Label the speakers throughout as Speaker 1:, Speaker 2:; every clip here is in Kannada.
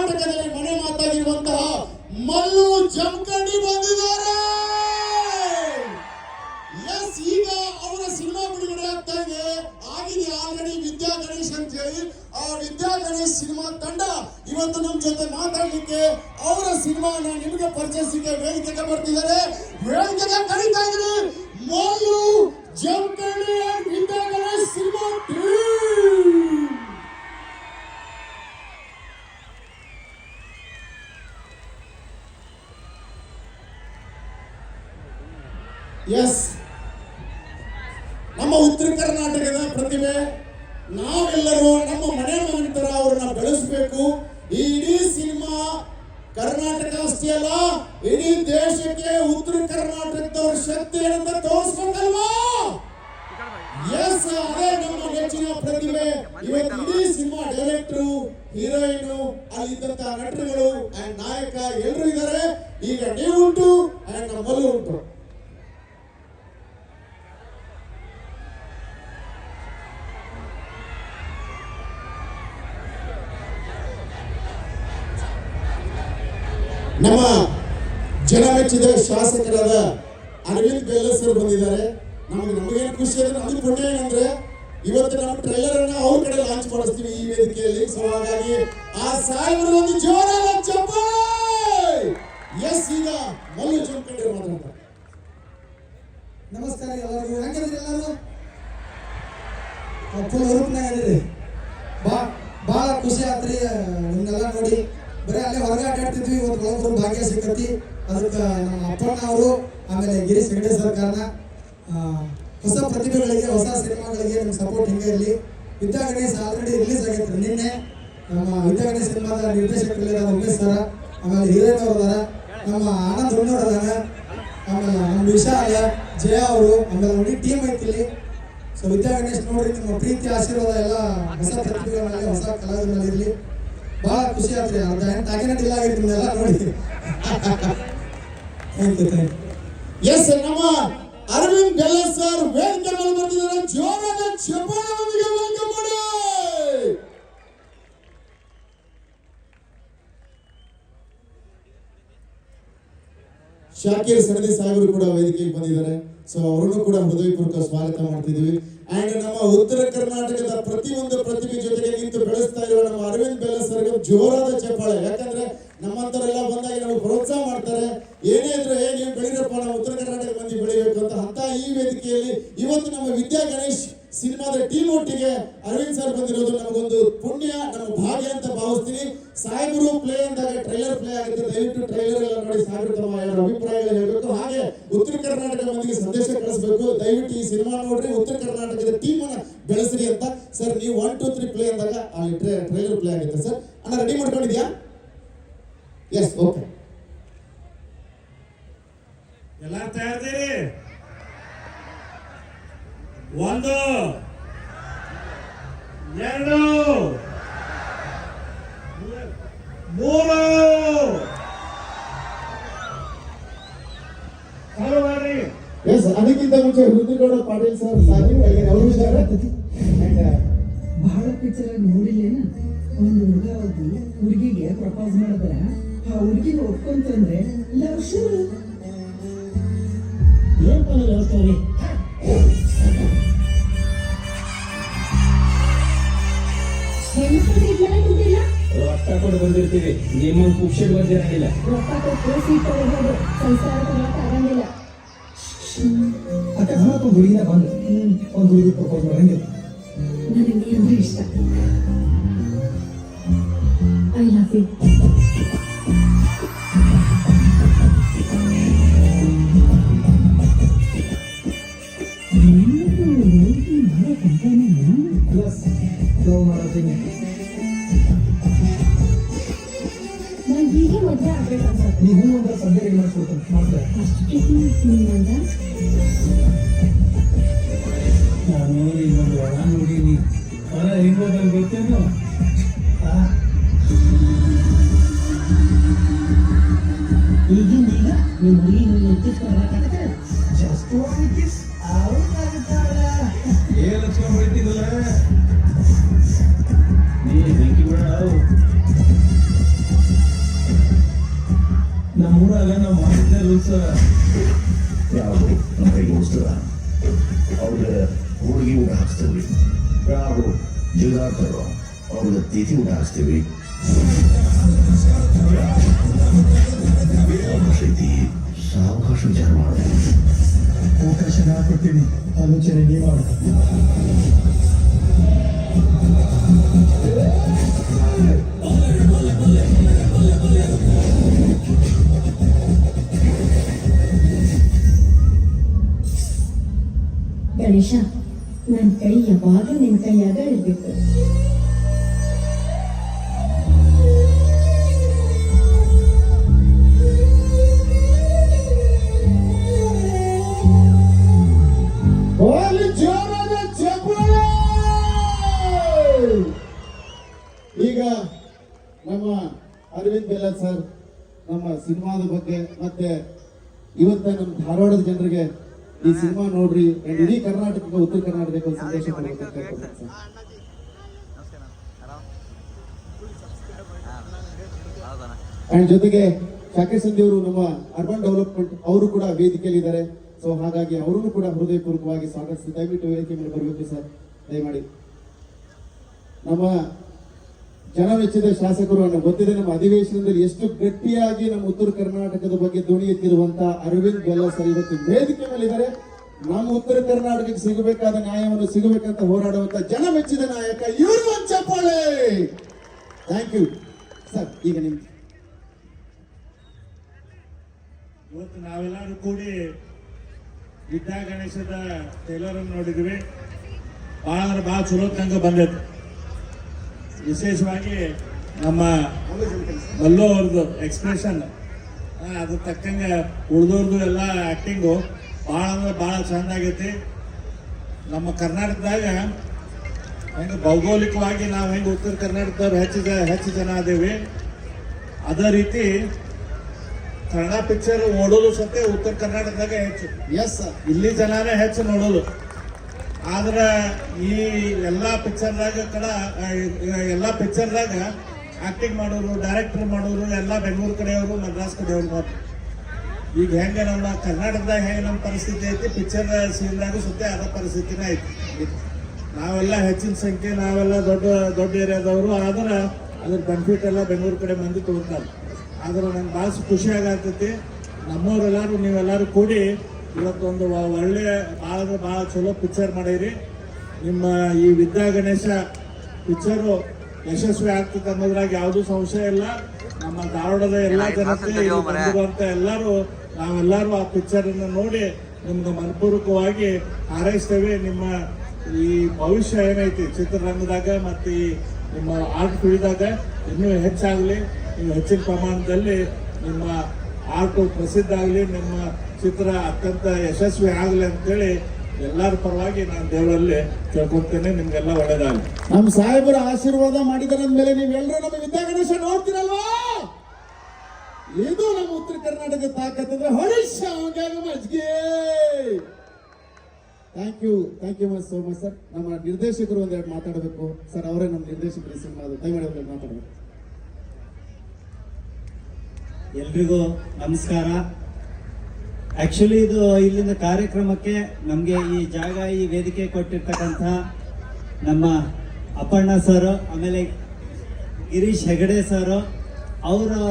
Speaker 1: ಕರ್ನಾಟಕದಲ್ಲಿ ಎಸ್ ನಮ್ಮ ಉತ್ತರ ಕರ್ನಾಟಕದ ಪ್ರತಿಭೆ ನಾವೆಲ್ಲರೂ ನಮ್ಮ ಮನೆ ಮನೆತರ ಅವರನ್ನ ಬೆಳೆಸಬೇಕು. ಇಡೀ ಸಿನಿಮಾ ಕರ್ನಾಟಕ ಅಷ್ಟೇ ಅಲ್ಲ, ಇಡೀ ದೇಶಕ್ಕೆ ಉತ್ತರ ಕರ್ನಾಟಕದವ್ರ ಶಕ್ತಿ ಏನಂತ ತೋರಿಸ್ಬೇಕಲ್ವಾ? ಎಸ್ ಅದೇ ನಮ್ಮ ನೆಚ್ಚಿನ ಪ್ರತಿಭೆ ಇವತ್ತು ಇಡೀ ಸಿನಿಮಾ ಡೈರೆಕ್ಟರ್ ಹೀರೋಯಿನ್ ಅಲ್ಲಿದ್ದಂತ ನಟರುಗಳು ನಾಯಕ ಎಲ್ಲರೂ ಇದ್ದಾರೆ. ಈಗ ನೀವು ಉಂಟು ಅಂಡ್ ನಮ್ಮಲ್ಲೂ ಉಂಟು. ನಮ್ಮ ಜನಮೆಚ್ಚಿದ ಶಾಸಕರಾದ ಅರವಿಂದ್ ಬೆಲ್ಲಸರು ಬಂದಿದ್ದಾರೆ. ನಮಗೆ ನಮಗೇನು ಖುಷಿ ಅಂದ್ರೆ ನಮಗೆ ಪುಣ್ಯ ಏನಂದ್ರೆ ಇವತ್ತು ನಮ್ಮ ಟ್ರೈಲರ್ ಅನ್ನ ಅವ್ರ ಕಡೆ ಲಾಂಚ್ ಮಾಡಿಸ್ತೀವಿ ಈ ವೇದಿಕೆಯಲ್ಲಿ. ಸೊ ಹಾಗಾಗಿ ಆ ಸಾಹೇಬರು ಒಂದು ಜೋರಾದ ಚಪ್ಪಾಳೆ! ಎಸ್ ಈಗ ಮಲ್ಲು ಜಮಖಂಡಿ ಮಾತಾಡ್ತಾರೆ
Speaker 2: ನಮಸ್ಕಾರ ಎಲ್ಲರಿಗೂ. ಹೆಂಗಿದ್ರಿ ಎಲ್ಲರೂ? ಫುಲ್ ಹುರುಪ್ನಾಗ ಇದೀರಿ ಬಾ ಭಾಳ ಖುಷಿ ಆತ್ರಿ ನಿಮ್ನೆಲ್ಲ ನೋಡಿ. ಬರೀ ಅಲ್ಲೇ ಹೊರಗೆ ಆಟಾಡ್ತಿದ್ವಿ, ಇವತ್ತು ಒಳಗೊಬ್ಬರು ಭಾಗ್ಯ ಸಿಕ್ಕತಿ. ಅದಕ್ಕೆ ನಮ್ಮ ಅಪ್ಪಣ್ಣ ಅವರು, ಆಮೇಲೆ ಗಿರೀಶ್ ಹೆಗಡೆ ಸರ್ಕಾರನ ಹೊಸ ಪ್ರತಿಭೆಗಳಿಗೆ, ಹೊಸ ಸಿನಿಮಾಗಳಿಗೆ ನಿಮ್ಮ ಸಪೋರ್ಟ್ ಹಿಂಗೆ ಇರಲಿ. ವಿದ್ಯಾ ಗಣೇಶ್ ಆಲ್ರೆಡಿ ರಿಲೀಸ್ ಆಗೈತೆ ನಿನ್ನೆ. ನಮ್ಮ ಗಣೇಶ್ ಸಿನಿಮಾದ ನಿರ್ದೇಶಕ ಉಮೇಶ್ ಸರ, ಆಮೇಲೆ ಹೀರೋಯಿನ್ ಅವರು ನಮ್ಮ ಆನಂದ್ ಹುಣ್ಣೂರ್ ಅದಾರ. ಆಮೇಲೆ ನಮ್ಮ ವಿಶಾಲ ಜಯ ಅವರು, ಆಮೇಲೆ ನೋಡಿ ಟೀಮ್ ಐತಿ ಇಲ್ಲಿ. ಸೊ ವಿದ್ಯಾ ಗಣೇಶ್ ನೋಡ್ರಿ, ನಿಮ್ಮ ಪ್ರೀತಿ, ಆಶೀರ್ವಾದ ಎಲ್ಲ ಹೊಸ ಪ್ರತಿಭೆಗಳ ಮೇಲೆ ಹೊಸ ಕಲಾವಿದರ ಬಹಳ ಖುಷಿ ಆತ್ರಿ ಅರ್ಧ ಎಂಟು ಆಗಿನ ಇಲ್ಲ ಆಗೈತಿ ಎಲ್ಲ ನೋಡಿ. Thank you thank you
Speaker 1: yes ನಮ್ಮ ಅರವಿಂದ್ ಬೆಲ್ಲ ಸರ್ ವೇದಿಕೆ ಮೇಲೆ ಬರ್ತಿದ್ದಾರೆ. ಜೋರಾದ ಚಪ್ಪಾಳೆಯೊಂದಿಗೆ ವೆಲ್ಕಮ್ ಮಾಡಿ. ಶಾಕೀರ್ ಸರದಿ ಸಾಹೇಬರು ಕೂಡ ವೇದಿಕೆಗೆ ಬಂದಿದ್ದಾರೆ. ಸೊ ಅವರನ್ನು ಕೂಡ ಹೃದಯಪೂರ್ವಕ ಸ್ವಾಗತ ಮಾಡ್ತಿದ್ದೀವಿ. ಅಂಡ್ ನಮ್ಮ ಉತ್ತರ ಕರ್ನಾಟಕದ ಪ್ರತಿಯೊಂದು ಪ್ರತಿಭೆ ಜೋರಾದ ಚಪ್ಪಾಳೆ. ಯಾಕಂದ್ರೆ ನಮ್ಮಂತರೆಲ್ಲ ಬಂದಾಗ ನಾವು ಪ್ರೋತ್ಸಾಹ ಮಾಡ್ತಾರೆ. ಏನೇ ಇದ್ರೆ ನೀವು ಬೆಳಿರಪ್ಪ, ನಾವು ಉತ್ತರ ಕರ್ನಾಟಕ ಮಂದಿ ಬೆಳಿಬೇಕು ಅಂತ ಅಂತ ಈ ವೇದಿಕೆಯಲ್ಲಿ ಇವತ್ತು ನಮ್ಮ ವಿದ್ಯಾ ಗಣೇಶ್ ಸಿನಿಮಾದ ಟೀಮ್ ಒಟ್ಟಿಗೆ ಅರವಿಂದ್ ಸರ್ ಬಂದಿರೋದು ನಮಗೊಂದು ಪುಣ್ಯ, ನಮ್ಮ ಭಾಗ್ಯ ಅಂತ ಭಾವಿಸ್ತೀನಿ. ಸಾಹೇಬರು ಪ್ಲೇ ಅಂದಾಗ ಟ್ರೈಲರ್ ಪ್ಲೇ ಆಗುತ್ತೆ ದಯವಿಟ್ಟು ಟ್ರೈಲರ್ ಎಲ್ಲ ನೋಡಿ ಸಾಹೇಬರು ತಮ್ಮ ಅವರ ಹೇಳಬೇಕು. ಹಾಗೆ ಉತ್ತರ ಕರ್ನಾಟಕ ಮಂದಿಗೆ ಸಂದೇಶ ಕಳಿಸಬೇಕು. ದಯವಿಟ್ಟು ಈ ಸಿನಿಮಾ ನೋಡ್ರಿ, ಉತ್ತರ ಕರ್ನಾಟಕದ ಟೀಮ್ ಅನ್ನ ಬೆಳೆಸ್ರಿ ಅಂತ. ಸರ್, ನೀವು ಒನ್ ಟೂ ತ್ರೀ ಪ್ಲೇ ಅಂದಾಗ ಅಲ್ಲಿ ಟ್ರೈಲರ್ ಪ್ಲೇ ಆಗುತ್ತೆ ಸರ್. ಅಣ್ಣ ರೆಡಿ ಮಾಡ್ಕೊಂಡಿದ್ಯಾ? ಎಸ್ ಓಕೆ
Speaker 3: ಎಲ್ಲ ತಯಾರಿದ್ದೀರಿ ಒಂದು ಎರಡು ಮೂರು.
Speaker 1: ಎಸ್ ಅದಕ್ಕಿಂತ ಮುಂಚೆ ರುದ್ರಗೌಡ ಪಾಟೀಲ್ ಸರ್ ಸಾಹೇಬ್ ಅವರು ಇದ್ದಾರೆ
Speaker 4: ಬಹಳ ಪಿಕ್ಚರ್ ನೋಡಿಲ್ಲೇನ? ಒಂದು ಹುಡುಗ ಹೋಗಿ ಹುಡುಗಿಗೆ ಪ್ರಪೋಸ್ ಮಾಡಿದ್ರ ಆ ಹುಡುಗಿನ ಒಪ್ಕೊಂತಂದ್ರೆ ಲವ್ ಶುರು
Speaker 3: ಏನ್ ಲವ್ ಸ್ಟೋರಿ
Speaker 5: ರೊಕ್ಕ ಕೊಟ್ಟು ಬಂದಿರ್ತೀವಿ. ನಿಮ್ಮನ್ನು ಖುಷಿಗೆ ಬಂದಿರಂಗಿಲ್ಲ
Speaker 4: ರೊಕ್ಕ ಕೊಟ್ಟು ಸೀಟ್ ತಗೋಬಹುದು ಸಂಸಾರ ತಗೊಳಕ್ ಆಗಂಗಿಲ್ಲ.
Speaker 2: ಅಕಸ್ಮಾತ್ ಒಂದು ಹುಡುಗಿನ ಬಂದು ಒಂದು ಹುಡುಗಿ ಪ್ರಪೋಸ್
Speaker 4: ನನಗೆ ಅಂದ್ರೆ ಇಷ್ಟ. I love you
Speaker 2: yes love ಮಾಡೋದಿನಿ
Speaker 4: ನಾನು ಹೀಗೆ ಮದುವೆ ಆಗ್ಬೇಕು ಅನ್ಸತ್ತೆ
Speaker 2: ನೀವು ಒಂದು ಸದ್ಯ ಏನು ಮಾಡಿಸ್ಕೊಡ್ತೀನಿ ಮಾಡ್ತಾರೆ
Speaker 4: ಅಷ್ಟು ನಿಮ್ಮಂದ
Speaker 5: ನಾನು ಇನ್ನೊಂದು ಹೊರ ನೋಡೀನಿ ಹೊರ ಹೆಂಗೋದಂಗೆ ಗೊತ್ತೇನು
Speaker 4: ನಿಮ್ಮ ನೀನು ಎತ್ತಿಸ್ಕೊಂಡ್ಬೇಕಾದ್ರೆ
Speaker 2: ಜಸ್ಟ್ ಕಿಸ್ ಔಟ್ ಆಗುತ್ತಾಳ
Speaker 5: ಏನು ಲಕ್ಷ್ಮಣ ಹೊಡಿತಿದ್ದಲ್ಲ ನೀ ಬೆಂಕಿ ಬಿಡ ನಮ್ಮೂರಾಗ ನಾವು ಮಾಡಿದ್ದೆ ರೂಲ್ಸ್
Speaker 6: ಯಾವುದು ನಮ್ಮ ಕೈಗೆ ಉಳಿಸ್ತದ ಅವ್ರಿಗೆ ಹುಡುಗಿ ಊಟ ಹಾಕ್ಸ್ತೇವೆ ಯಾರು ಜೀವನಾಡ್ತಾರೋ ಅವ್ರಿಗೆ ತಿಥಿ ಊಟ ಹಾಕ್ಸ್ತೀವಿ ಅವಕಾಶ ಐತಿ ಸಾವಕಾಶ ವಿಚಾರ ಮಾಡಬೇಕು
Speaker 2: ಅವಕಾಶ ನಾ ಕೊಡ್ತೀನಿ ಆಲೋಚನೆ ನೀವು ಮಾಡ್ತೀನಿ
Speaker 7: ಗಣೇಶ ನನ್ನ ಕೈ ಯಾವಾಗಲೂ ನಿನ್ನ ಕೈಯಾಗ ಇರ್ಬೇಕು
Speaker 1: ಈಗ ನಮ್ಮ ಅರವಿಂದ್ ಬೆಲ್ಲ ಸರ್ ನಮ್ಮ ಸಿನಿಮಾದ ಬಗ್ಗೆ ಮತ್ತೆ ಇವತ್ತ ನಮ್ಮ ಧಾರವಾಡದ ಜನರಿಗೆ ಈ ಸಿನಿಮಾ ನೋಡ್ರಿ ಇಡೀ ಕರ್ನಾಟಕಕ್ಕೆ ಉತ್ತರ ಕರ್ನಾಟಕಕ್ಕೆ ಒಂದು ಸಂದೇಶ. ಅಂಡ್ ಜೊತೆಗೆ ಶಾಕೇಶ್ ಸಂಧಿ ಅವರು ನಮ್ಮ ಅರ್ಬನ್ ಡೆವಲಪ್ಮೆಂಟ್ ಅವರು ಕೂಡ ವೇದಿಕೆಯಲ್ಲಿ ಇದ್ದಾರೆ ಸೊ ಹಾಗಾಗಿ ಅವರನ್ನು ಕೂಡ ಹೃದಯಪೂರ್ವಕವಾಗಿ ಸ್ವಾಗತಿಸಿ ದಯವಿಟ್ಟು ವೇದಿಕೆ ಮೇಲೆ ಬರಬೇಕು ಸರ್. ದಯಮಾಡಿ. ನಮ್ಮ ಜನಮೆಚ್ಚಿದ ಶಾಸಕರು ಅನ್ನೋ ಗೊತ್ತಿದೆ. ನಮ್ಮ ಅಧಿವೇಶನದಲ್ಲಿ ಎಷ್ಟು ಗಟ್ಟಿಯಾಗಿ ನಮ್ಮ ಉತ್ತರ ಕರ್ನಾಟಕದ ಬಗ್ಗೆ ಧ್ವನಿ ಎತ್ತಿರುವಂತ ಅರವಿಂದ್ ಬೆಲ್ಲ ಸರ್ ಇವತ್ತು ವೇದಿಕೆ ಮೇಲೆ ಇದ್ದಾರೆ. ನಮ್ಮ ಉತ್ತರ ಕರ್ನಾಟಕಕ್ಕೆ ಸಿಗಬೇಕಾದ ನ್ಯಾಯವನ್ನು ಸಿಗಬೇಕಂತ ಹೋರಾಡುವಂತ ಜನ ಮೆಚ್ಚಿದ ನಾಯಕ ಇವರು ಚಪ್ಪಾಳೆ. ಥ್ಯಾಂಕ್ ಯು ಸರ್ ಈಗ ನಿಮ್
Speaker 3: ಇವತ್ತು ನಾವೆಲ್ಲರೂ ಕೂಡಿ ವಿದ್ಯಾ ಗಣೇಶದ ಟೈಲರ್ ನೋಡಿದ್ವಿ ಬಹಳ ಅಂದ್ರೆ ಬಹಳ ಚಲೋ ತಂಗ ಬಂದೈತೆ. ವಿಶೇಷವಾಗಿ ನಮ್ಮ ಮಲ್ಲು ಅವ್ರದ್ದು ಎಕ್ಸ್ಪ್ರೆಷನ್ ಅದ್ರ ತಕ್ಕಂಗೆ ಉಳ್ದೋರ್ದು ಎಲ್ಲ ಆ್ಯಕ್ಟಿಂಗು ಭಾಳ ಅಂದ್ರೆ ಭಾಳ ಚೆಂದಾಗೈತಿ. ಆಗೈತಿ ನಮ್ಮ ಕರ್ನಾಟಕದಾಗ ಹೆಂಗೆ ಭೌಗೋಳಿಕವಾಗಿ ನಾವು ಹೆಂಗೆ ಉತ್ತರ ಕರ್ನಾಟಕದವ್ರು ಹೆಚ್ಚು ಜ ಹೆಚ್ಚು ಜನ ಅದೇವಿ ಅದೇ ರೀತಿ ಕನ್ನಡ ಪಿಕ್ಚರ್ ಓಡೋದು ಸತ್ಯ ಉತ್ತರ ಕರ್ನಾಟಕದಾಗ ಹೆಚ್ಚು.
Speaker 1: ಎಸ್
Speaker 3: ಇಲ್ಲಿ ಜನನೇ ಹೆಚ್ಚು ನೋಡೋದು. ಆದ್ರೆ ಈ ಎಲ್ಲ ಪಿಕ್ಚರ್ದಾಗ ಕಡ ಎಲ್ಲಾ ಪಿಕ್ಚರ್ದಾಗ ಆಕ್ಟಿಂಗ್ ಮಾಡೋರು ಡೈರೆಕ್ಟರ್ ಮಾಡೋರು, ಎಲ್ಲ ಬೆಂಗಳೂರು ಕಡೆಯವರು, ಮದ್ರಾಸ್ ಕಡೆಯವರು ಮಾತ್ರ. ಈಗ ಹೆಂಗೆ ನಮ್ಮ ಕರ್ನಾಟಕದಾಗ ಹೆಂಗೆ ನಮ್ಮ ಪರಿಸ್ಥಿತಿ ಐತಿ ಪಿಕ್ಚರ್ ಸೀನ್ದಾಗ ಸುತ್ತ ಅದ ಪರಿಸ್ಥಿತಿನೇ ಐತಿ. ನಾವೆಲ್ಲ ಹೆಚ್ಚಿನ ಸಂಖ್ಯೆ, ನಾವೆಲ್ಲ ದೊಡ್ಡ ದೊಡ್ಡ ಏರಿಯಾದವರು, ಆದ್ರೆ ಅದ್ರ ಬೆನಿಫಿಟ್ ಎಲ್ಲ ಬೆಂಗಳೂರು ಕಡೆ ಮಂದಿ ತೋರ್ತಾರೆ. ಆದ್ರೆ ನಂಗೆ ಭಾಳ ಖುಷಿ ಆಗತ್ತೈತಿ ನಮ್ಮವರೆಲ್ಲರೂ, ನೀವೆಲ್ಲರೂ ಕೂಡಿ ಇವತ್ತೊಂದು ಒಳ್ಳೆ ಭಾಳ ಅಂದ್ರೆ ಭಾಳ ಚಲೋ ಪಿಕ್ಚರ್ ಮಾಡೀರಿ. ನಿಮ್ಮ ಈ ವಿದ್ಯಾ ಗಣೇಶ ಪಿಕ್ಚರು ಯಶಸ್ವಿ ಆಗ್ತದೆ ಅನ್ನೋದ್ರಾಗ ಯಾವುದೂ ಸಂಶಯ ಇಲ್ಲ. ನಮ್ಮ ಧಾರವಾಡದ ಎಲ್ಲ ಜನತೆ ಬಂದಿರುವಂತ ಎಲ್ಲರೂ ನಾವೆಲ್ಲರೂ ಆ ಪಿಕ್ಚರ್ ಅನ್ನು ನೋಡಿ ನಿಮ್ಗೆ ಮನಪೂರ್ವಕವಾಗಿ ಹಾರೈಸ್ತೇವೆ. ನಿಮ್ಮ ಈ ಭವಿಷ್ಯ ಏನೈತಿ? ಚಿತ್ರರಂಗದಾಗ ಮತ್ತು ಈ ನಿಮ್ಮ ಆರ್ಟ್ ಫೀಲ್ಡ್ದಾಗ ಇನ್ನೂ ಹೆಚ್ಚಾಗಲಿ. ನೀವು ಹೆಚ್ಚಿನ ಪ್ರಮಾಣದಲ್ಲಿ ನಿಮ್ಮ ಆರ್ಟ್ ಪ್ರಸಿದ್ಧ ಆಗಲಿ, ನಮ್ಮ ಚಿತ್ರ ಅತ್ಯಂತ ಯಶಸ್ವಿ ಆಗಲಿ ಅಂತೇಳಿ ಎಲ್ಲರ ಪರವಾಗಿ ನಾನು ದೇವರಲ್ಲಿ ಕೇಳ್ಕೊತೇನೆ ನಿಮ್ಗೆಲ್ಲ ಒಳ್ಳೇದಾಗಲಿ.
Speaker 1: ನಮ್ಮ ಸಾಹೇಬರ ಆಶೀರ್ವಾದ ಮಾಡಿದಾರ ಮೇಲೆ ನೀವೆಲ್ಲರೂ ನಮ್ಮ ವಿದ್ಯಾ ಗಣೇಶ ನೋಡ್ತೀರಲ್ವಾ? ಇದು ನಮ್ಮ ಉತ್ತರ ಕರ್ನಾಟಕ ತಾಕತ್ ಅಂದ್ರೆ ಹೊಡಿಶ ಮಜ್ಗೆ. Thank you thank you much so much sir ನಮ್ಮ ನಿರ್ದೇಶಕರು ಒಂದೆರಡು ಮಾತಾಡಬೇಕು. ಸರ್ ಅವರೇ ನಮ್ಮ ನಿರ್ದೇಶಕರು ಸಿನಿಮಾದ, ದಯಮಾಡಿ ಮಾತಾಡಬೇಕು.
Speaker 8: ಎಲ್ರಿಗೂ ನಮಸ್ಕಾರ. ಆಕ್ಚುಲಿ ಇದು ಇಲ್ಲಿನ ಕಾರ್ಯಕ್ರಮಕ್ಕೆ ನಮಗೆ ಈ ಜಾಗ, ಈ ವೇದಿಕೆ ಕೊಟ್ಟಿರ್ತಕ್ಕಂಥ ನಮ್ಮ ಅಪ್ಪಣ್ಣ ಸರ್ ಆಮೇಲೆ ಗಿರೀಶ್ ಹೆಗಡೆ ಸರ್ ಅವರು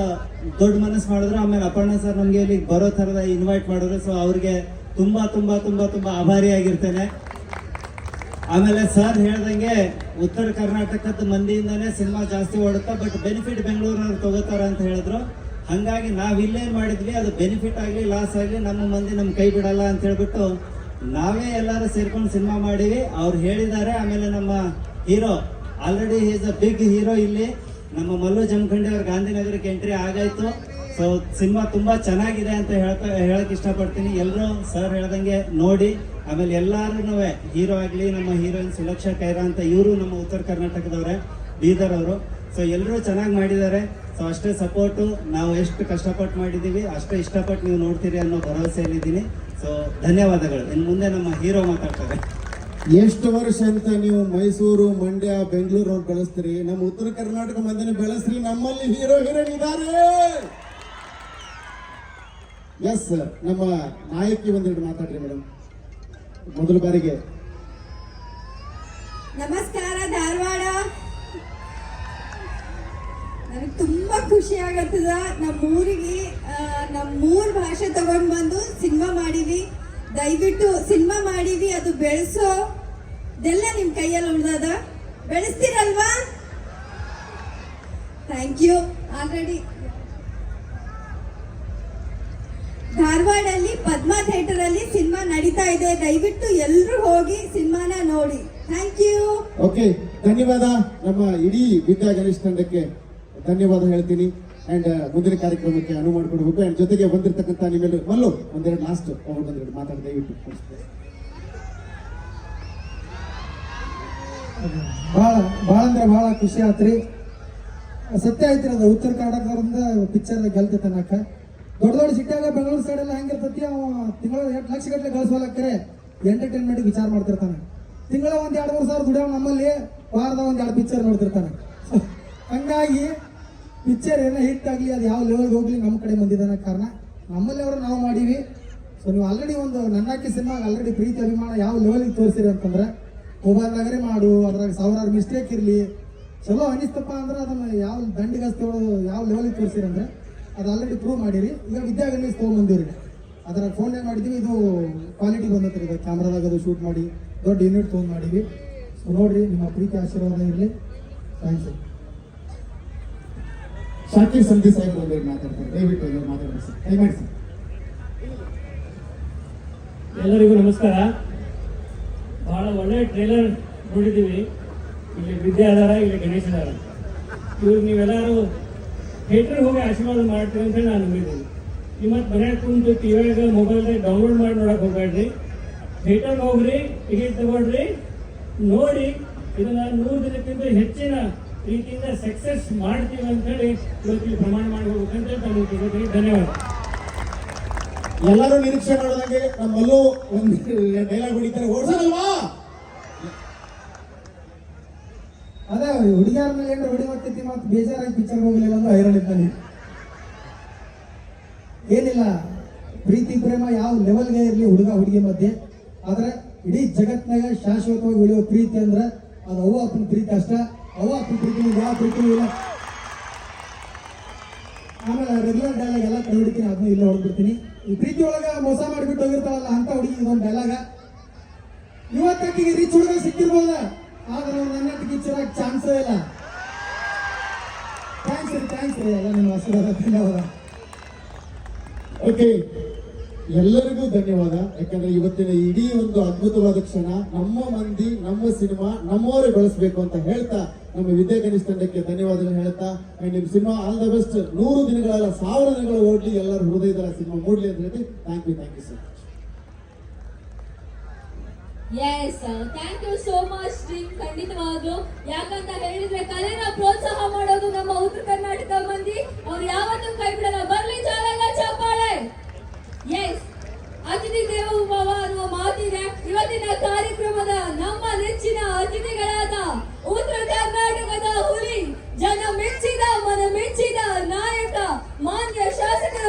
Speaker 8: ದೊಡ್ಡ ಮನಸ್ಸು ಮಾಡಿದ್ರು, ಆಮೇಲೆ ಅಪ್ಪಣ್ಣ ಸರ್ ನಮಗೆ ಇಲ್ಲಿ ಬರೋ ಥರದ ಇನ್ವೈಟ್ ಮಾಡಿದ್ರು. ಸೊ ಅವ್ರಿಗೆ ತುಂಬ ತುಂಬ ತುಂಬ ತುಂಬ ಆಭಾರಿಯಾಗಿರ್ತೇನೆ ಆಮೇಲೆ ಸರ್ ಹೇಳ್ದಂಗೆ ಉತ್ತರ ಕರ್ನಾಟಕದ ಮಂದಿಯಿಂದನೇ ಸಿನಿಮಾ ಜಾಸ್ತಿ ಓಡುತ್ತಾ ಬಟ್ ಬೆನಿಫಿಟ್ ಬೆಂಗಳೂರಿನವ್ರು ತಗೋತಾರ ಅಂತ ಹೇಳಿದ್ರು. ಹಂಗಾಗಿ ನಾವು ಇಲ್ಲೇನು ಮಾಡಿದ್ವಿ, ಅದು ಬೆನಿಫಿಟ್ ಆಗಲಿ ಲಾಸ್ ಆಗಲಿ, ನಮ್ಮ ಮಂದಿ ನಮ್ಮ ಕೈ ಬಿಡಲ್ಲ ಅಂತ ಹೇಳ್ಬಿಟ್ಟು ನಾವೇ ಎಲ್ಲರೂ ಸೇರ್ಕೊಂಡು ಸಿನಿಮಾ ಮಾಡಿವಿ. ಅವ್ರು ಹೇಳಿದ್ದಾರೆ, ಆಮೇಲೆ ನಮ್ಮ hero already is a big hero ಇಲ್ಲಿ. ನಮ್ಮ ಮಲ್ಲು ಜಮಖಂಡಿ ಅವ್ರ ಗಾಂಧಿನಗರಕ್ಕೆ ಎಂಟ್ರಿ ಆಗಾಯ್ತು. ಸೊ ಸಿನಿಮಾ ತುಂಬಾ ಚೆನ್ನಾಗಿದೆ ಅಂತ ಹೇಳ್ತಾ, ಹೇಳಕ್ ಇಷ್ಟಪಡ್ತೀನಿ. ಎಲ್ಲರೂ ಸರ್ ಹೇಳ್ದಂಗೆ ನೋಡಿ. ಆಮೇಲೆ ಎಲ್ಲರೂ ಹೀರೋ ಆಗಲಿ, ನಮ್ಮ ಹೀರೋಯಿನ್ ಸುಲಕ್ಷಾ ಕೈರಾ ಅಂತ ಇವರು ನಮ್ಮ ಉತ್ತರ ಕರ್ನಾಟಕದವ್ರೆ, ಬೀದರ್ ಅವರು. ಸೊ ಎಲ್ಲರೂ ಚೆನ್ನಾಗಿ ಮಾಡಿದ್ದಾರೆ. ಸೊ ಅಷ್ಟೇ ಸಪೋರ್ಟು ನಾವು ಎಷ್ಟು ಕಷ್ಟಪಟ್ಟು ಮಾಡಿದ್ದೀವಿ ಅಷ್ಟೇ ಇಷ್ಟಪಟ್ಟು ನೀವು ನೋಡ್ತೀರಿ ಅನ್ನೋ ಭರವಸೆಯಲ್ಲಿದ್ದೀನಿ. ಸೊ ಧನ್ಯವಾದಗಳು. ಇನ್ನು ಮುಂದೆ ನಮ್ಮ ಹೀರೋ ಮಾತಾಡ್ತಾರೆ.
Speaker 1: ಎಷ್ಟು ವರ್ಷ ಅಂತ ನೀವು ಮೈಸೂರು ಮಂಡ್ಯ ಬೆಂಗಳೂರು ಅವ್ರು ಬೆಳೆಸ್ತೀರಿ? ನಮ್ಮ ಉತ್ತರ ಕರ್ನಾಟಕ ಮಂದಿನ ಬೆಳೆಸ್ರಿ. ನಮ್ಮಲ್ಲಿ ಹೀರೋ ಹೀರೋಯಿನ್ ಇದ್ದಾರೆ. ಎಸ್ ಸರ್ ನಮ್ಮ ನಾಯಕಿ ಒಂದೆರಡು ಮಾತಾಡ್ರಿ ಮೇಡಮ್. ಮೊದಲ ಬಾರಿಗೆ.
Speaker 9: ನಮಸ್ಕಾರ ಧಾರವಾಡ ನನಗೆ ತುಂಬಾ ಖುಷಿ ಆಗತ್ತದ? ನಮ್ಮ ಊರಿಗೆ ನಮ್ಮ ಮೂರ್ ಭಾಷೆ ತಗೊಂಡ್ ಬಂದು ಸಿನಿಮಾ ಮಾಡಿವಿ. ದಯವಿಟ್ಟು ಸಿನಿಮಾ ಮಾಡಿವಿ, ಅದು ಬೆಳೆಸೋ ಇದೆಲ್ಲ ನಿಮ್ ಕೈಯಲ್ಲಿ ಉಳ್ದದ? ಬೆಳೆಸ್ತೀರಲ್ವಾ? ಥ್ಯಾಂಕ್ ಯು ಆಲ್ರೆಡಿ ಧಾರವಾಡಲ್ಲಿ, ಪದ್ಮ ಥಿಯೇಟರ್ ಅಲ್ಲಿ ಸಿನಿಮಾ ನಡೀತಾ ಇದೆ. ದಯವಿಟ್ಟು ಎಲ್ಲರೂ ಹೋಗಿ ಸಿನಿಮಾನ ನೋಡಿ. ಥ್ಯಾಂಕ್ ಯು
Speaker 1: ಓಕೆ ಧನ್ಯವಾದ. ನಮ್ಮ ಇಡೀ ವಿದ್ಯಾ ಗಣೇಶ್ ತಂಡಕ್ಕೆ ಧನ್ಯವಾದ ಹೇಳ್ತೀನಿ. ಅಂಡ್ ಮುಂದಿನ ಕಾರ್ಯಕ್ರಮಕ್ಕೆ ಅನುವು ಮಾಡಿಕೊಡ್ಬೇಕು ಅಂಡ್ ಜೊತೆಗೆ ಬಂದಿರತಕ್ಕಂಥ ನಿಮ್ಮೆಲ್ಲ ಮಲ್ಲು ಒಂದೆರಡು ಲಾಸ್ಟ್ ಅವ್ರು ಒಂದೆರಡು ಮಾತಾಡಿ ದಯವಿಟ್ಟು
Speaker 2: ಭಾಳ ಭಾಳ ಅಂದ್ರೆ ಭಾಳ ಖುಷಿ ಆತ್ರಿ. ಸತ್ಯ ಐತ್ರಿ ಅದು ಉತ್ತರ ಕರ್ನಾಟಕದಿಂದ ಪಿಕ್ಚರ್ ಗೆಲ್ತೈತೆ ತನಕ. ದೊಡ್ಡ ದೊಡ್ಡ ಸಿಟ್ಟಾಗ ಬೆಂಗಳೂರು ಸೈಡ್ ಎಲ್ಲ ಹೆಂಗಿರ್ತೈತಿ, ಅವ ತಿಂಗಳ ಎಂಟು ಲಕ್ಷ ಗಟ್ಟಲೆ ಗಳಿಸೋಲಕ್ಕರೆ ಎಂಟರ್ಟೈನ್ಮೆಂಟ್ ವಿಚಾರ ಮಾಡ್ತಿರ್ತಾನೆ. ತಿಂಗಳ ಒಂದ್ ಎರಡು ಮೂರು ಸಾವಿರ ದುಡಿಯೋ ನಮ್ಮಲ್ಲಿ ವಾರದ ಒಂದ್ ಎರಡು ಪಿಕ್ಚರ್ ನೋಡ್ತಿರ್ತಾನೆ. ಹಂಗಾಗಿ ಪಿಕ್ಚರ್ ಏನೋ ಹಿಟ್ ಆಗಲಿ, ಅದು ಯಾವ ಲೆವೆಲ್ಗೆ ಹೋಗ್ಲಿ ನಮ್ಮ ಕಡೆ ಬಂದಿದ್ದಾನೆ ಕಾರಣ. ನಮ್ಮಲ್ಲಿ ಅವರು ನಾವು ಮಾಡೀವಿ. ಸೊ ನೀವು ಆಲ್ರೆಡಿ ಒಂದು ನನ್ನಾಕಿ ಸಿನಿಮಾ ಆಲ್ರೆಡಿ ಪ್ರೀತಿ, ಅಭಿಮಾನ ಯಾವ ಲೆವೆಲ್ಗೆ ತೋರಿಸಿರಿ ಅಂತಂದ್ರೆ ಮೊಬೈಲ್ನಾಗರೆ ಮಾಡು, ಅದ್ರಾಗ ಸಾವಿರಾರು ಮಿಸ್ಟೇಕ್ ಇರಲಿ. ಚಲೋ ಅನಿಸ್ತಪ್ಪ ಅಂದ್ರೆ ಅದನ್ನು ಯಾವ ದಂಡಿಗಸ್ತೇಳು ಯಾವ ಲೆವೆಲ್ಗೆ ತೋರಿಸಿರಿ ಅಂದ್ರೆ, ಅದು ಆಲ್ರೆಡಿ ಪ್ರೂವ್ ಮಾಡಿರಿ. ಈಗ ವಿದ್ಯಾಗಣೇಶ್ ತೊಗೊಂಬಂದಿರಿ ಅದರ ಫೋನ್ ಏನು ಮಾಡಿದ್ವಿ, ಇದು ಕ್ವಾಲಿಟಿ ಬಂದತ್ರಿ. ಇದು ಕ್ಯಾಮ್ರಾದಾಗ ಅದು ಶೂಟ್ ಮಾಡಿ, ದೊಡ್ಡ ಯೂನಿಟ್ ತೊಗೊಂಡು ಮಾಡೀವಿ ಸೊ ನೋಡಿರಿ, ನಿಮ್ಮ ಪ್ರೀತಿ, ಆಶೀರ್ವಾದ ಇರಲಿ. ಥ್ಯಾಂಕ್ಸ್
Speaker 1: ಶಾಕಿರ್ ಸಂಧಿ ಸಾಹೇಬ್ ಒಂದೆರಡು ಮಾತಾಡ್ತಾರೆ. ದಯವಿಟ್ಟು ಎಲ್ಲರೂ ಮಾತಾಡಿ ಸರ್. ದಯಮಾಡಿ ಸರ್.
Speaker 5: ಎಲ್ಲರಿಗೂ ನಮಸ್ಕಾರ. ಬಹಳ ಒಳ್ಳೆ ಟ್ರೇಲರ್ ನೋಡಿದ್ದೀವಿ. ಇಲ್ಲಿ ವಿದ್ಯಾ ಅದಾರ ಇಲ್ಲಿ ಗಣೇಶ್ ಅದಾರ ಇವ್ರು ನೀವೆಲ್ಲರೂ ಥಿಯೇಟರ್ಗೆ ಹೋಗಿ ಆಶೀರ್ವಾದ ಮಾಡ್ತೀರಿ ಅಂತ ನಾನು ನಂಬಿದ್ದೀನಿ. ನಿಮ್ಮ ಮತ್ತೆ ಕುಂತು ಕುಂತು ಟಿವಿಯಾಗ ಮೊಬೈಲ್ದಾಗ ಡೌನ್ಲೋಡ್ ಮಾಡಿ ನೋಡಕ್ಕೆ ಹೋಗ್ಬೇಡ್ರಿ. ಥಿಯೇಟರ್ಗೆ ಹೋಗ್ರಿ ಟಿಕೆಟ್ ತಗೊಳ್ರಿ. ನೋಡಿ, ಇದನ್ನ ನೂರು ದಿನಕ್ಕಿಂತ ಹೆಚ್ಚಿನ ರೀತಿಯಿಂದ ಸಕ್ಸಸ್ ಮಾಡ್ತೀವಿ ಅಂತ ಹೇಳಿ ಇವತ್ತಿಗೆ ಪ್ರಮಾಣ ಮಾಡಬೇಕು ಅಂತ ಹೇಳಿ ಧನ್ಯವಾದ.
Speaker 1: ಎಲ್ಲರೂ ನಿರೀಕ್ಷೆ ಮಾಡಿದಂಗೆ ನಮ್ಮಲ್ಲೂ ಒಂದು ಡೈಲಾಗ್ ಹೊಡಿತಾರೆ. ಓಡಿಸಲ್ವಾ
Speaker 2: ಅದೇ ಹುಡುಗಿಯರ ಮೇಲೆ ಏನು ಹೊಡಿ ಮಾಡ್ತಿರ್ತೀವಿ ಮತ್ತೆ ಬೇಜಾರಾಗಿ ಪಿಕ್ಚರ್ ಹೋಗಲಿಲ್ಲ ಅಂದ್ರೆ ಹೈರಾಣಿದ್ದಾನೆ ಏನಿಲ್ಲ ಪ್ರೀತಿ ಪ್ರೇಮ ಯಾವ ಲೆವೆಲ್ಗೆ ಇರಲಿ ಹುಡುಗ ಹುಡುಗಿ ಮಧ್ಯೆ. ಆದರೆ ಇಡೀ ಜಗತ್ನಾಗ ಶಾಶ್ವತವಾಗಿ ಉಳಿಯೋ ಪ್ರೀತಿ ಅಂದ್ರೆ ಅದು ಅವ್ವ ಅಪ್ಪನ ಪ್ರೀತಿ ಅಷ್ಟ. ಅಪ್ಪನ ಪ್ರೀತಿ ಯಾವ ಪ್ರೀತಿ ಇಲ್ಲ. ಆಮೇಲೆ ರೆಗ್ಯುಲರ್ ಡೈಲಾಗ್ ಎಲ್ಲ ಕೈ ಹಿಡಿತೀನಿ ಅದನ್ನ ಇಲ್ಲೇ ಹೊಡ್ಬಿಡ್ತೀನಿ ಈ ಪ್ರೀತಿ ಒಳಗೆ ಮೋಸ ಮಾಡಿಬಿಟ್ಟು ಹೋಗಿರ್ತಾವಲ್ಲ ಅಂತ ಹುಡುಗಿ ಇದೊಂದು ಡೈಲಾಗ ಇವತ್ತಿಗೆ ರೀಚ್ ಹುಡುಗ ಸಿಕ್ಕಿರ್ಬೋದ? ಆದ್ರೆ ನನ್ನ ಕಿಚ್ಚರಾಗ ಚಾನ್ಸೇ ಇಲ್ಲ. ಥ್ಯಾಂಕ್ಸ್ ರೀ ಥ್ಯಾಂಕ್ಸ್ ರೀ, ಎಲ್ಲ ನಿಮ್ಮ ಆಶೀರ್ವಾದ, ಧನ್ಯವಾದ.
Speaker 1: ಓಕೆ ಎಲ್ಲರಿಗೂ ಧನ್ಯವಾದ. ಯಾಕಂದ್ರೆ ಇವತ್ತಿನ ಇಡೀ ಒಂದು ಅದ್ಭುತವಾದ ಕ್ಷಣ ನಮ್ಮ ಮಂದಿ, ನಮ್ಮ ಸಿನಿಮಾ, ನಮ್ಮವರೇ ಬಳಸಬೇಕು ಅಂತ ಹೇಳ್ತಾ ನಮ್ಮ ವಿದ್ಯಾ ಗಣೇಶ್ ತಂಡಕ್ಕೆ ಧನ್ಯವಾದಗಳು ಹೇಳ್ತಾ ನಿಮ್ ಸಿನಿಮಾ ಆಲ್ ದ ಬೆಸ್ಟ್ ನೂರು ದಿನಗಳಲ್ಲ, ಸಾವಿರ ದಿನಗಳು ಓಡ್ಲಿ, ಎಲ್ಲರ ಹೃದಯದ ಸಿನಿಮಾ ಮೂಡ್ಲಿ ಅಂತ ಹೇಳಿ thank you thank you sir
Speaker 9: yes thank you so much team ಖಂಡಿತವಾಗ್ಲು. ಯಾಕಂತ ಹೇಳಿದ್ರೆ ಕಲೆನ ಪ್ರೋತ್ಸಾಹ ಮಾಡೋದು ನಮ್ಮ ಉತ್ತರ ಕರ್ನಾಟಕ ಮಂದಿ. ಅವ್ರು ಯಾವತ್ತೂ ಕೈ ಬಿಡಲ್ಲ. ಬರ್ಲಿ ಜಾಲ ಚಪ್ಪಾಳೆ ಎಸ್ ಅತಿಥಿ ದೇವೋ ಭವ ಅನ್ನುವ ಮಾತಿದೆ ಇವತ್ತಿನ ಕಾರ್ಯಕ್ರಮದ ನಮ್ಮ ನೆಚ್ಚಿನ ಅತಿಥಿಗಳಾದ ಉತ್ತರ ಕರ್ನಾಟಕದ ಹುಲಿ, ಜನ ಮೆಚ್ಚಿದ, ಮನ ಮೆಚ್ಚಿದ ನಾಯಕ, ಮಾನ್ಯ ಶಾಸಕರು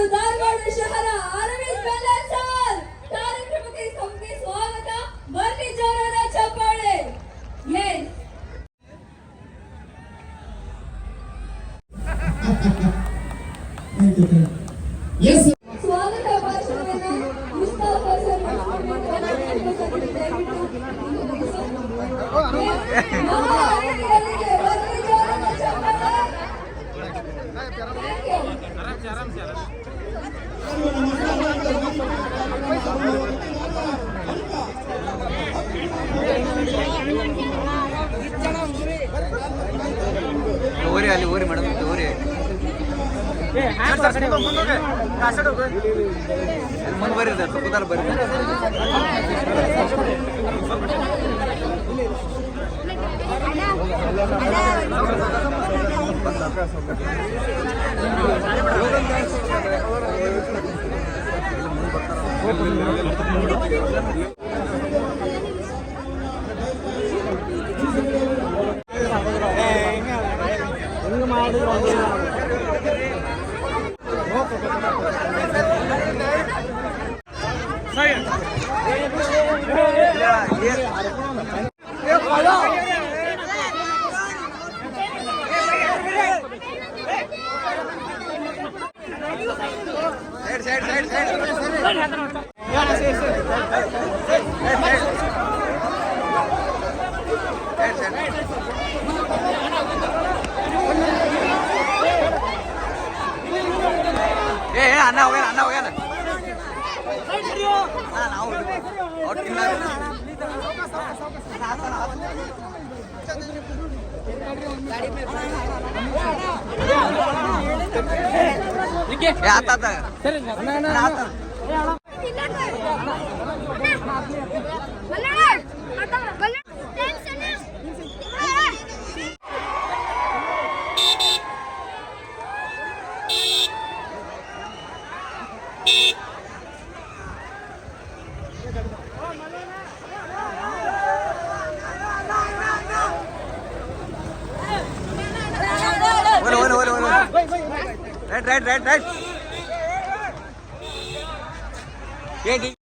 Speaker 10: मग बरे जातो उदार बरे ನಾವು ಅವ್ರು ತಿನ್ನೋರು. ಏ ಆತ ಆತ ಅಣ್ಣ, ಆತ రైట్ రైట్ రైట్ రైట్